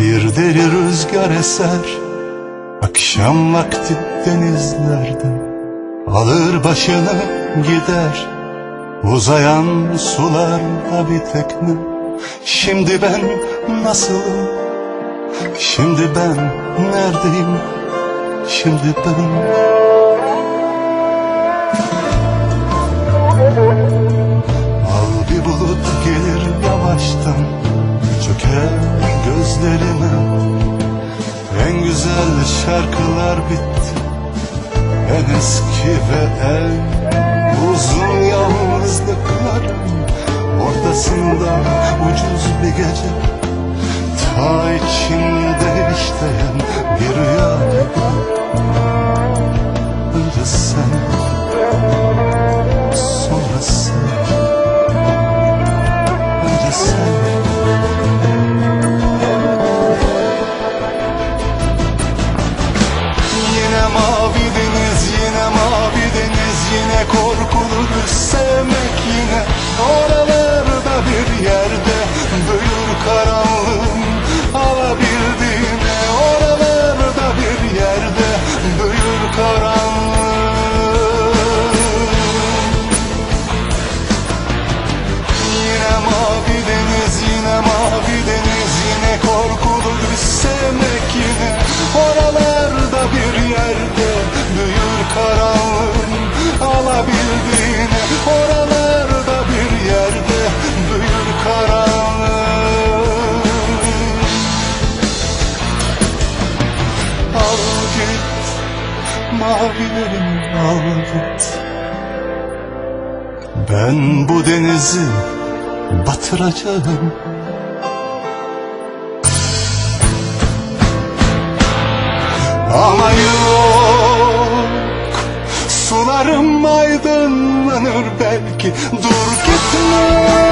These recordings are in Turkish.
Bir deri rüzgar eser Akşam vakti denizlerde Alır başını gider Uzayan sularda bir tekne Şimdi ben nasılım Şimdi ben neredeyim? Şimdi ben güzel şarkılar bitti. En eski ve en uzun yalnızlıkların Ortasında ucuz bir gece. Ta içimde işleyen bir Yine korkulu düz sevmek yine Oralarda bir yerde. Büyür karanlığım alabildiğine Oralarda bir yerde. Büyür karanlığım Yine mavi deniz, yine mavi deniz Yine korkulu bir sevmek mavilerimi al git ben bu denizi batıracağım. Ama yok Sularım aydınlanır belki. Dur gitme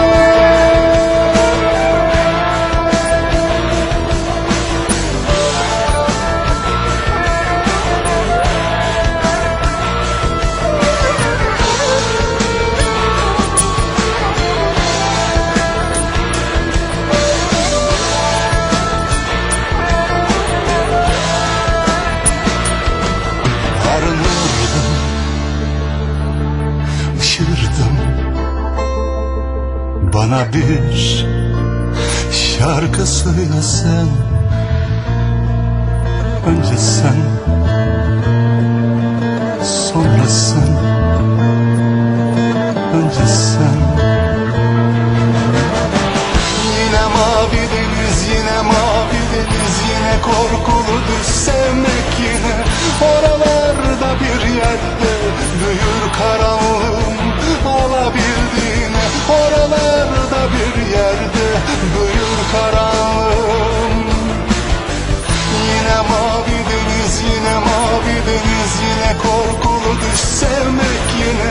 Bana bir şarkı söyle sen Önce sen Sonra sen Önce sen. Yine mavi deniz, yine mavi deniz Yine korkulu düz sevmek yine. Oralarda bir yerde büyür karanlığım deniz yine korkulu düş sevmek yine.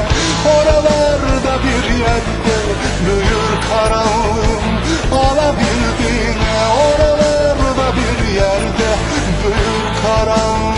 Oralarda bir yerde büyür karanlığın alabildiğine. Oralarda bir yerde büyür karanlığın.